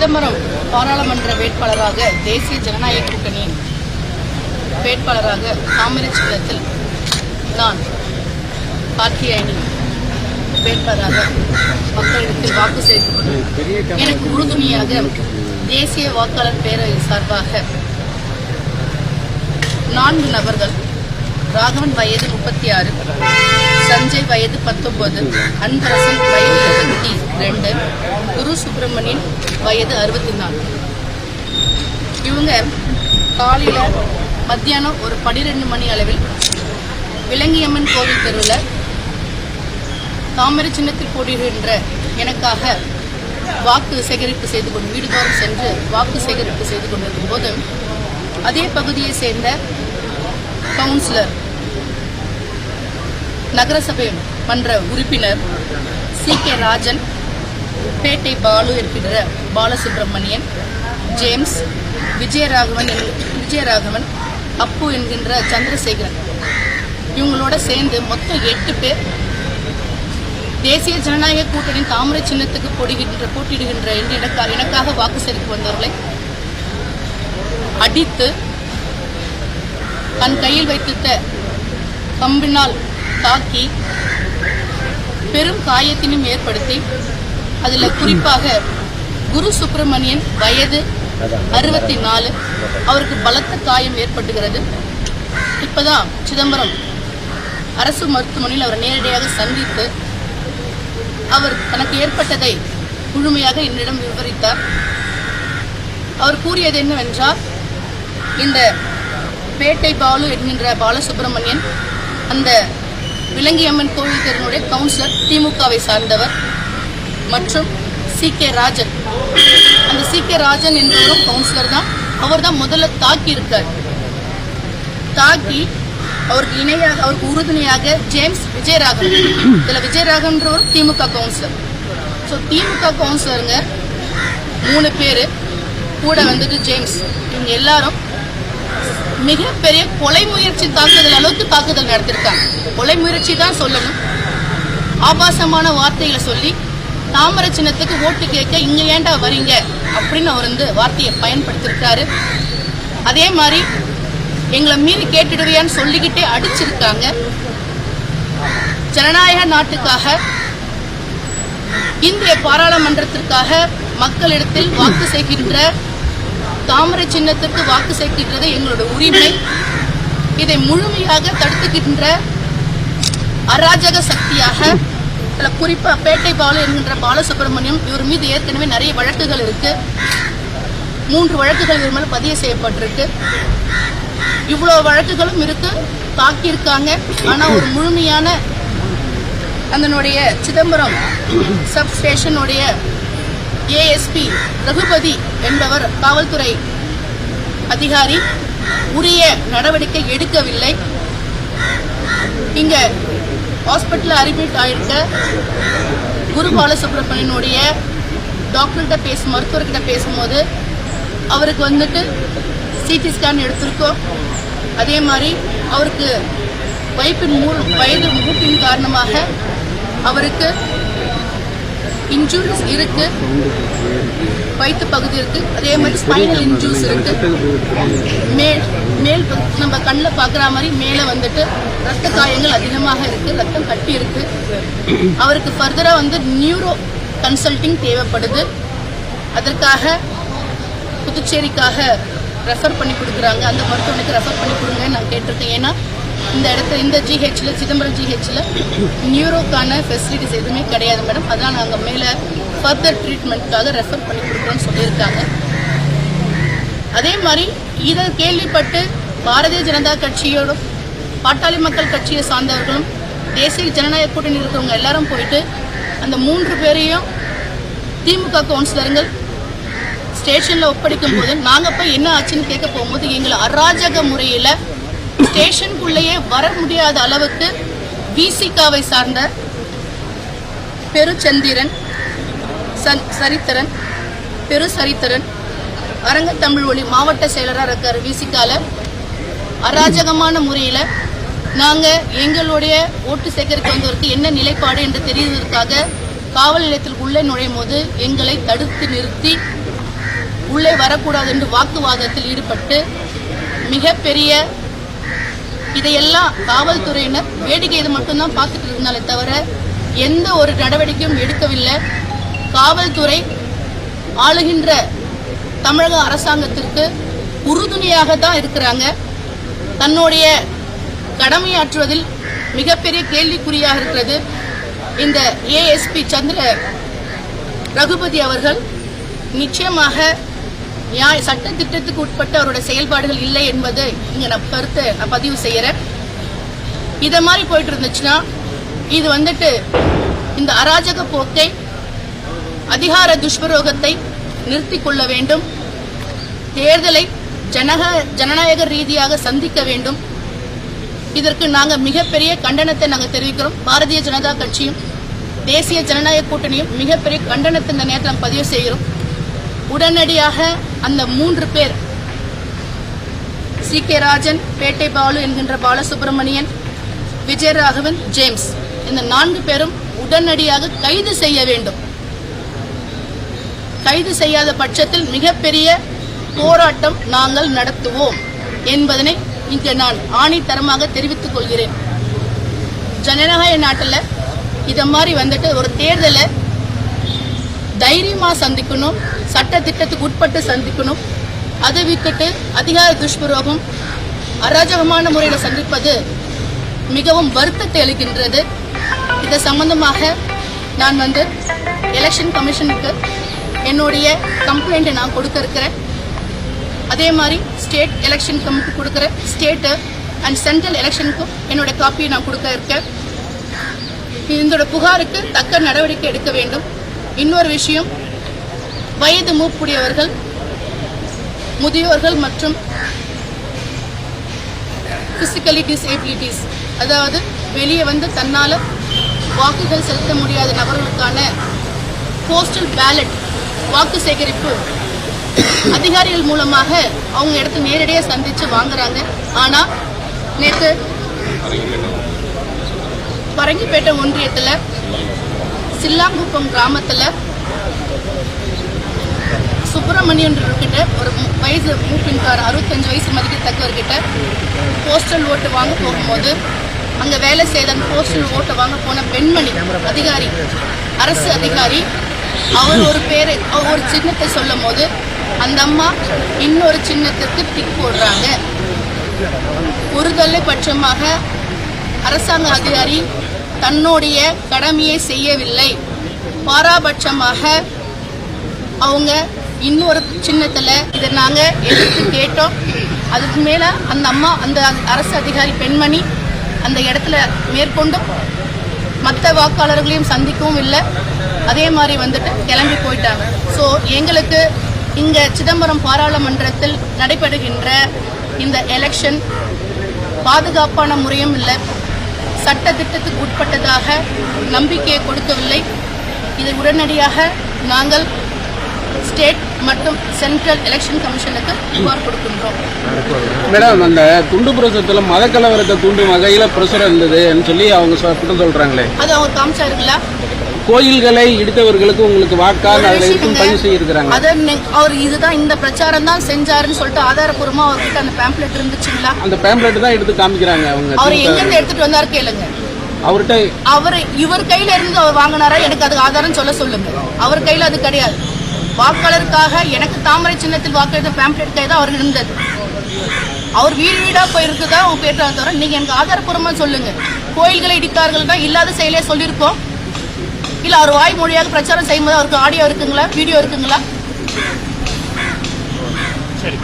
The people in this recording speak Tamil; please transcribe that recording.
சிதம்பரம் பாராளுமன்ற வேட்பாளராக தேசிய ஜனநாயக கூட்டணியின் வேட்பாளராக தாமரை சின்னத்தில் நான் கார்த்தியாயினி வேட்பாளராக மக்களிடத்தில் வாக்கு செய்து கொண்டேன் எனக்கு உறுதுணையாக தேசிய வாக்காளர் பேரவை சார்பாக நான்கு நபர்கள் ராகவன் வயது முப்பத்தி ஆறு சஞ்சய் வயது பத்தொன்பது அன்பரசன் வயது இருபத்தி ரெண்டு குரு சுப்பிரமணியன் வயது அறுபத்தி நாலு இவங்க காலையில் மத்தியானம் ஒரு பன்னிரெண்டு மணி அளவில் விலங்கியம்மன் கோவில் தெருவில் தாமரை சின்னத்தில் போடுகின்ற எனக்காக வாக்கு சேகரிப்பு செய்து கொண்டு வீடுதோறும் சென்று வாக்கு சேகரிப்பு செய்து கொண்டிருக்கும் போது அதே பகுதியை சேர்ந்த கவுன்சிலர் நகரசபை மன்ற உறுப்பினர் சி. கே. ராஜன் பேட்டை பாலு என்கின்ற பாலசுப்ரமணியன் ஜேம்ஸ் விஜயராகவன் விஜயராகவன் அப்பு என்கின்ற சந்திரசேகரன். இவங்களோட சேர்ந்து மொத்தம் எட்டு பேர் தேசிய ஜனநாயக கூட்டணி தாமரை சின்னத்துக்கு போடுகின்ற போட்டியிடுகின்ற என்று எனக்காக எனக்காக வாக்கு செலுத்தி வந்தவர்களை அடித்து தன் கையில் வைத்திருந்த கம்பினால் தாக்கி பெரும் காயத்தினும் ஏற்படுத்தி அதில் குறிப்பாக குரு சுப்பிரமணியன் வயது அறுபத்தி நாலு அவருக்கு பலத்த காயம் ஏற்பட்டுகிறது. இப்பதான் சிதம்பரம் அரசு மருத்துவமனையில் அவரை நேரடியாக சந்தித்து அவர் தனக்கு ஏற்பட்டதை முழுமையாக என்னிடம் விவரித்தார். அவர் கூறியது என்னவென்றால் இந்த பேட்டை பாலு என்கின்ற பாலசுப்ரமணியன் அந்த விலங்கியம்மன் கோவில் தெருனுடைய கவுன்சிலர் திமுகவை சார்ந்தவர் மற்றும் சி கே ராஜன். அந்த சி கே ராஜன் என்பவரும் கவுன்சிலர் தான். அவர் தான் முதல்ல தாக்கி இருக்கார். தாக்கி அவருக்கு இணையாக அவருக்கு உறுதுணையாக ஜேம்ஸ் விஜயராகவன். இதில் விஜயராகவன்றவர் திமுக கவுன்சிலர். ஸோ திமுக கவுன்சிலருங்க மூணு பேர். கூட வந்துட்டு ஜேம்ஸ். இவங்க எல்லாரும் மிகப்பெரிய கொலை முயற்சி தாக்குதல் அளவுக்கு தாக்குதல் நடத்திருக்காங்க. கொலை முயற்சி தான் சொல்லணும். ஆபாசமான வார்த்தைகளை சொல்லி தாமரை சின்னத்துக்கு ஓட்டு கேட்க இங்க ஏன்டா வரீங்க? அப்படின்னு அவர் வந்து வார்த்தையை பயன்படுத்தியிருக்காரு. அதே மாதிரி எங்களை மீறி கேட்டுடுவியான்னு சொல்லிக்கிட்டே அடிச்சிருக்காங்க. ஜனநாயக நாட்டுக்காக இந்திய பாராளுமன்றத்திற்காக மக்களிடத்தில் வாக்கு செய்கின்ற தாமரை சின்னத்திற்கு வாக்கு சேர்க்கின்றது எங்களோட உரிமை. இதை முழுமையாக தடுத்துக்கின்ற அராஜக சக்தியாக இதுல குறிப்பா பேட்டை பாலு என்கின்ற பாலசுப்ரமணியம் இவர் மீது ஏற்கனவே நிறைய வழக்குகள் இருக்கு. மூன்று வழக்குகள் இவர் மேலே பதிவு செய்யப்பட்டிருக்கு. இவ்வளோ வழக்குகளும் இருக்கு தாக்கியிருக்காங்க. ஆனா ஒரு முழுமையான அதனுடைய சிதம்பரம் சப் ஸ்டேஷனுடைய ஏஎஸ்பி ரகுபதி என்பவர் காவல்துறை அதிகாரி. உரிய நடவடிக்கை எடுக்கவில்லை. இங்க ஹாஸ்பிட்டலில் அட்மிட் ஆயிருக்க குரு பாலசுப்ரமணியனுடைய டாக்டர்கிட்ட பேசும் மருத்துவர்கிட்ட பேசும்போது அவருக்கு வந்துட்டு சிடி ஸ்கேன் எடுத்திருக்கோம். அதே மாதிரி அவருக்கு வைப்பின் மூ வயது மூட்டின் காரணமாக அவருக்கு இன்ஜூரிஸ் இருக்கு. வயிற்று பகுதி இருக்கு. அதே மாதிரி ஸ்பைனல் இன்ஜூரிஸ் இருக்கு. மேல் மேல் நம்ம கண்ணில் பார்க்குற மாதிரி மேலே வந்துட்டு ரத்த காயங்கள் அதிகமாக இருக்கு. ரத்தம் கட்டி இருக்கு. அவருக்கு ஃபர்தராக வந்து நியூரோ கன்சல்டிங் தேவைப்படுது. அதற்காக புதுச்சேரிக்காக ரெஃபர் பண்ணி கொடுக்குறாங்க. அந்த மருத்துவமனைக்கு ரெஃபர் பண்ணி கொடுங்க நான் கேட்டிருக்கேன். ஏன்னா இந்த இடத்துல இந்த ஜிஹெச்சில் சிதம்பரம் ஜிஹெச்சில் நியூரோக்கான ஃபெசிலிட்டிஸ் எதுவுமே கிடையாது மேடம் அதான் நாங்கள் மேலே ஃபர்தர் ட்ரீட்மெண்ட்டுக்காக ரெஃபர் பண்ணி கொடுக்குறோன்னு சொல்லியிருக்காங்க. அதே மாதிரி இதை கேள்விப்பட்டு பாரதிய ஜனதா கட்சியோடும் பாட்டாளி மக்கள் கட்சியை சார்ந்தவர்களும் தேசிய ஜனநாயக கூட்டணி இருக்கிறவங்க எல்லாரும் போயிட்டு அந்த மூன்று பேரையும் திமுக கவுன்சிலருங்கள் ஸ்டேஷனில் ஒப்படைக்கும் போது நாங்கள் போய் என்ன ஆச்சுன்னு கேட்க போகும்போது எங்களை அராஜக முறையில் ஸ்டேஷனுக்குள்ளேயே வர முடியாத அளவுக்கு விசிகாவை சார்ந்த பெருச்சந்திரன் சன் சரித்திரன் பெரு சரித்திரன் அரங்க ஒளி மாவட்ட செயலராக இருக்கார் விசிகால அராஜகமான முறையில் நாங்கள் எங்களுடைய ஓட்டு சேகரிக்க வந்தவருக்கு என்ன நிலைப்பாடு என்று தெரிவதற்காக காவல் நிலையத்தில் உள்ளே நுழையும் போது எங்களை தடுத்து நிறுத்தி உள்ளே வரக்கூடாது என்று வாக்குவாதத்தில் ஈடுபட்டு மிகப்பெரிய இதையெல்லாம் காவல்துறையினர் வேடிக்கை இது மட்டும்தான் பார்த்துட்டு இருந்தாலே தவிர எந்த ஒரு நடவடிக்கையும் எடுக்கவில்லை. காவல்துறை ஆளுகின்ற தமிழக அரசாங்கத்திற்கு உறுதுணையாக தான் இருக்கிறாங்க. தன்னுடைய கடமையாற்றுவதில் மிகப்பெரிய கேள்விக்குறியாக இருக்கிறது. இந்த ஏஎஸ்பி சந்திர ரகுபதி அவர்கள் நிச்சயமாக நியாய சட்ட திட்டத்துக்கு உட்பட்ட அவரோட செயல்பாடுகள் இல்லை என்பதை இங்க நான் கருத்தை நான் பதிவு செய்யறேன். இதை மாதிரி போயிட்டு இருந்துச்சுன்னா இது வந்துட்டு இந்த அராஜக போக்கை அதிகார துஷ்பிரயோகத்தை நிறுத்தி கொள்ள வேண்டும். தேர்தலை ஜனக ஜனநாயக ரீதியாக சந்திக்க வேண்டும். இதற்கு நாங்கள் மிகப்பெரிய கண்டனத்தை நாங்கள் தெரிவிக்கிறோம். பாரதிய ஜனதா கட்சியும் தேசிய ஜனநாயக கூட்டணியும் மிகப்பெரிய கண்டனத்தை இந்த நேரத்தில் பதிவு செய்கிறோம். உடனடியாக அந்த மூன்று பேர் சி கே ராஜன் பேட்டை பாலு என்கின்ற பாலசுப்ரமணியன் விஜயராகவன் ஜேம்ஸ் இந்த நான்கு பேரும் உடனடியாக கைது செய்ய வேண்டும். கைது செய்யாத பட்சத்தில் மிகப்பெரிய போராட்டம் நாங்கள் நடத்துவோம் என்பதனை இங்கு நான் ஆணைத்தரமாக தெரிவித்துக் கொள்கிறேன். ஜனநாயக நாட்டில் இதை மாதிரி வந்துட்டு ஒரு தேர்தலை தைரியமாக சந்திக்கணும் சட்ட திட்டத்துக்கு உட்பட்டு சந்திக்கணும். அதை விட்டுட்டு அதிகார துஷ்பிரோகம் அராஜகமான முறையில் சந்திப்பது மிகவும் வருத்தத்தை அளிக்கின்றது. இது சம்பந்தமாக நான் வந்து எலெக்ஷன் கமிஷனுக்கு என்னுடைய கம்ப்ளைண்ட்டை நான் கொடுக்க இருக்கிறேன். அதே மாதிரி ஸ்டேட் எலெக்ஷன் கமிட்டி கொடுக்குறேன் ஸ்டேட்டு அண்ட் சென்ட்ரல் எலெக்ஷனுக்கும் என்னோட காப்பியை நான் கொடுக்க இருக்கேன். இதோட புகாருக்கு தக்க நடவடிக்கை எடுக்க வேண்டும். இன்னொரு விஷயம் வயது மூப்புடையவர்கள் முதியோர்கள் மற்றும் பிசிக்கலி டிசேபிலிட்டிஸ் அதாவது வெளியே வந்து தன்னால் வாக்குகள் செலுத்த முடியாத நபர்களுக்கான போஸ்டல் பேலட் வாக்கு சேகரிப்பு அதிகாரிகள் மூலமாக அவங்க இடத்த நேரடியாக சந்தித்து வாங்குறாங்க. ஆனால் நேற்று பரங்கிப்பேட்டை ஒன்றியத்தில் சில்லாங்குப்பம் கிராமத்தில் சுப்பிரமணியன்றவர்கிட்ட ஒரு வயசு மூப்பின்கார் அறுபத்தஞ்சு வயசு மதிக்கத்தக்கவர்கிட்ட போஸ்டல் ஓட்டு வாங்க போகும்போது அங்கே வேலை செய்த அந்த போஸ்டல் ஓட்டை வாங்க போன பெண்மணி அதிகாரி அரசு அதிகாரி அவர் ஒரு பேரை அவர் ஒரு சின்னத்தை சொல்லும் போது அந்த அம்மா இன்னொரு சின்னத்துக்கு டிக் போடுறாங்க. ஒருதலை பட்சமாக அரசாங்க அதிகாரி தன்னுடைய கடமையை செய்யவில்லை. பாராபட்சமாக அவங்க இன்னொரு சின்னத்தில் இதை நாங்கள் எடுத்து கேட்டோம். அதுக்கு மேலே அந்த அம்மா அந்த அரசு அதிகாரி பெண்மணி அந்த இடத்துல மேற்கொண்டும் மற்ற வாக்காளர்களையும் சந்திக்கவும் இல்லை. அதே மாதிரி வந்துட்டு கிளம்பி போயிட்டாங்க. ஸோ எங்களுக்கு இங்கே சிதம்பரம் பாராளுமன்றத்தில் நடைபெறுகின்ற இந்த எலெக்ஷன் பாதுகாப்பான முறையும் இல்லை. சட்ட திட்டத்துக்கு உட்பட்டதாக நம்பிக்கையை கொடுக்கவில்லை. இதை உடனடியாக நாங்கள் ஸ்டேட் மற்றும் சென்ட்ரல் எலெக்ஷன் கமிஷனுக்கு புகார் கொடுக்கின்றோம். மேடம் அந்த துண்டு பிரசுரத்தில் மத கலவரத்தை தூண்டும் வகையில் பிரசுரம் இருந்ததுன்னு சொல்லி அவங்க குற்றம் சொல்றாங்களே. அது அவங்க காமிச்சாருங்களா? கோயில்களை இடித்தவர்களுக்கு உங்களுக்கு வாக்கால் ஒரு அதில் இருக்கும். பதிவு செய்யிருக்கிறாங்க அதை அவர் இதுதான் இந்த பிரச்சாரம் தான் செஞ்சாருன்னு சொல்லிட்டு ஆதாரப்பூர்வமா அவர்கிட்ட அந்த பேம்ப்ளெட் இருந்துச்சுங்களா? அந்த பேம்ப்ளெட் தான் எடுத்து காமிக்கிறாங்க அவங்க அவர் திமுக. எங்க இருந்து எடுத்துட்டு வந்தாரு கேளுங்க. அவர்கிட்ட அவர் இவர் கையில இருந்து அவர் வாங்கினாரா? எனக்கு அதுக்கு ஆதாரம் சொல்ல சொல்லுங்க. அவர் கையில அது கிடையாது. வாக்காளருக்காக எனக்கு தாமரை சின்னத்தில் வாக்களித்த பேம்ப்ளெட் கை தான் அவர் இருந்தது. அவர் வீடு வீடா போயிருக்குதா அவங்க கேட்டாங்க தவிர நீங்க எனக்கு ஆதாரப்பூர்வமா சொல்லுங்க. கோயில்களை இடித்தார்கள் தான் இல்லாத செயலே சொல்லியிருக்கோம் இல்ல அவர் வாய் மொழியாக பிரச்சாரம் செய்யும்போது அவருக்கு ஆடியோ இருக்குங்களா? வீடியோ இருக்குங்களா? சரி.